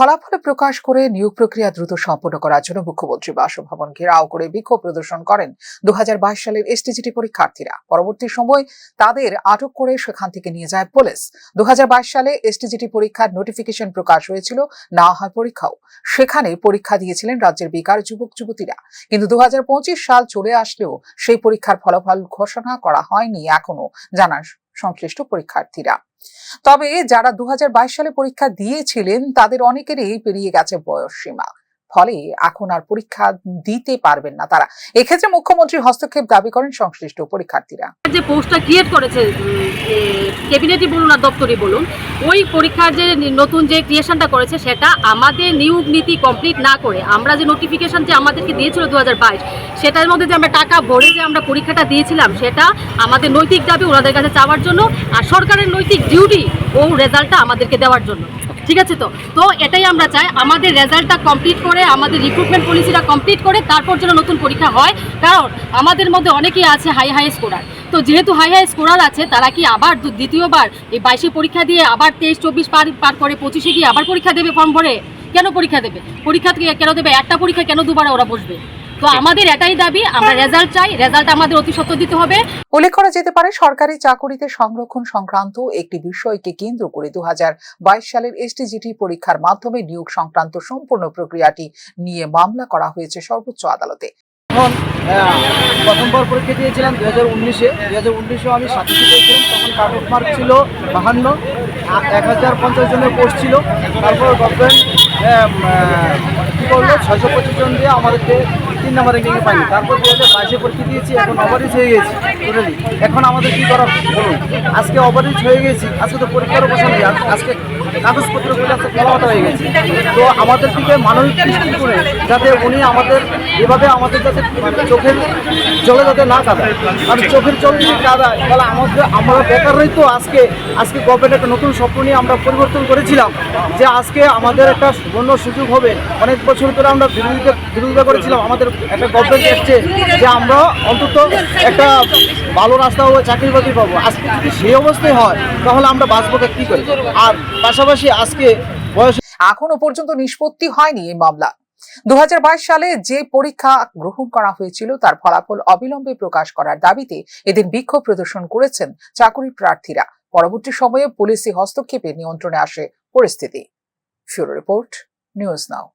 ফলাফল প্রকাশ করে নিয়োগ প্রক্রিয়া দ্রুত সম্পন্ন করার জন্য মুখ্যমন্ত্রী বাসভবন ঘেরাও করে বিক্ষোভ প্রদর্শন করেন দু সালের এসটিজিটি পরীক্ষার্থীরা। পরবর্তী সময় তাদের আটক করে সেখান থেকে নিয়ে যায় পুলিশ। দু সালে এসটিজিটি পরীক্ষার নোটিফিকেশন প্রকাশ হয়েছিল না হয় পরীক্ষাও। সেখানে পরীক্ষা দিয়েছিলেন রাজ্যের বেকার যুবক যুবতীরা। কিন্তু দু হাজার পঁচিশ সাল চলে আসলেও সেই পরীক্ষার ফলাফল ঘোষণা করা হয়নি এখনও জানান সংশ্লিষ্ট পরীক্ষার্থীরা। তবে যারা দু হাজার বাইশ সালে পরীক্ষা দিয়েছিলেন, তাদের অনেকেরই পেরিয়ে গেছে বয়স সীমা। ফলে এখন আর পরীক্ষা দিতে পারবেন না তারা। এক্ষেত্রে মুখ্যমন্ত্রী হস্তক্ষেপ দাবি করেন সংশ্লিষ্ট পরীক্ষার্থীরা। যে পোস্টটা ক্রিয়েট করেছে ক্যাবিনেটই বলুন আর দপ্তরই বলুন, ওই পরীক্ষার যে নতুন যে ক্রিয়েশনটা করেছে সেটা আমাদের নিয়োগ নীতি কমপ্লিট না করে, আমরা যে নোটিফিকেশন যে আমাদেরকে দিয়েছিল দু হাজার বাইশ, সেটার মধ্যে যে আমরা টাকা ভরে যে আমরা পরীক্ষাটা দিয়েছিলাম, সেটা আমাদের নৈতিক দাবি ওনাদের কাছে চাওয়ার জন্য আর সরকারের নৈতিক ডিউটি ও রেজাল্টটা আমাদেরকে দেওয়ার জন্য। ঠিক আছে তো? তো এটাই আমরা চাই, আমাদের রেজাল্টটা কমপ্লিট করে, আমাদের রিক্রুটমেন্ট পলিসিটা কমপ্লিট করে, তারপর যেন নতুন পরীক্ষা হয়। কারণ আমাদের মধ্যে অনেকেই আছে হাই হাই স্কোরার তো যেহেতু হাই হাই স্কোরার আছে, তারা কি আবার দ্বিতীয়বার এই বাইশে পরীক্ষা দিয়ে আবার তেইশ, চব্বিশ পার পার করে পঁচিশে গিয়ে আবার পরীক্ষা দেবে ফর্ম ভরে? কেন পরীক্ষা দেবে? পরীক্ষা কেন দেবে? একটা পরীক্ষা কেন দুবার ওরা বসবে? তো আমাদের এটাই দাবি আমরা রেজাল্ট চাই রেজাল্ট আমাদের অতি সত্য দিতে হবে। উল্লেখ করা যেতে পারে সরকারি চাকুরিতে সংরক্ষণ সংক্রান্ত একটি বিষয়কে কেন্দ্র করে দুই হাজার বাইশ সালের এসটিজিটি পরীক্ষার মাধ্যমে নিয়োগ সংক্রান্ত সম্পূর্ণ প্রক্রিয়াটি নিয়ে মামলা করা হয়েছে সর্বোচ্চ আদালতে। তখন প্রথমবার পরীক্ষা দিয়েছিলাম দু হাজার উনিশে। দু হাজার উনিশেও আমি সাতাশে পেয়েছিলাম তখন কাট অফ মার্ক ছিল বাহান্ন এক হাজার পঞ্চাশ জনের পোস্ট ছিল। তারপর গভর্নমেন্ট কী করল ছয়শো পঁচিশ জন দিয়ে আমাদেরকে তিন নম্বর র্যাঙ্কিংয়ে পাইনি। তারপর দু হাজার বাইশে পরীক্ষা দিয়েছি? এখন ওভারিজ হয়ে গেছি। টোটালি এখন আমাদের কী করা বলুন। আজকে ওভারিজ হয়ে গেছি। আজকে তো পরীক্ষার বসা নেই আজ- আজকে কাগজপত্রগুলো হয়ে গেছে। তো আমাদের দিকে মানবিক দৃষ্টি করে যাতে উনি আমাদের এভাবে আমাদের যাতে চোখের জলে যাতে না কাঁদায় কারণ চোখের জল যদি কাঁদায় তাহলে আমাদের আমরা বেকারই তো আজকে আজকে গভর্নমেন্ট একটা নতুন স্বপ্ন নিয়ে আমরা পরিবর্তন করেছিলাম। যে আজকে আমাদের একটা সুবর্ণ সুযোগ হবে। অনেক বছর ধরে আমরা বিরোধিতা বিরোধিতা করেছিলাম। আমাদের একটা গভর্নমেন্ট এসছে যে আমরা অন্তত একটা ভালো রাস্তা হবে চাকরি বাকরি পাবো। আজকে যদি সেই অবস্থায় হয়, তাহলে আমরা বাঁচবো কী করে? আর পাশাপাশি আজকে বয়স এখনও পর্যন্ত নিষ্পত্তি হয়নি এই মামলা। দু সালে যে পরীক্ষা গ্রহণ করা হয়েছিল, তার ফলাফল অবিলম্বে প্রকাশ করার দাবিতে এদিন বিক্ষোভ প্রদর্শন করেছেন চাকুরি প্রার্থীরা। পরবর্তী সময়ে পুলিশি হস্তক্ষেপে নিয়ন্ত্রণে আসে পরিস্থিতি। রিপোর্ট, নিউজ নাও।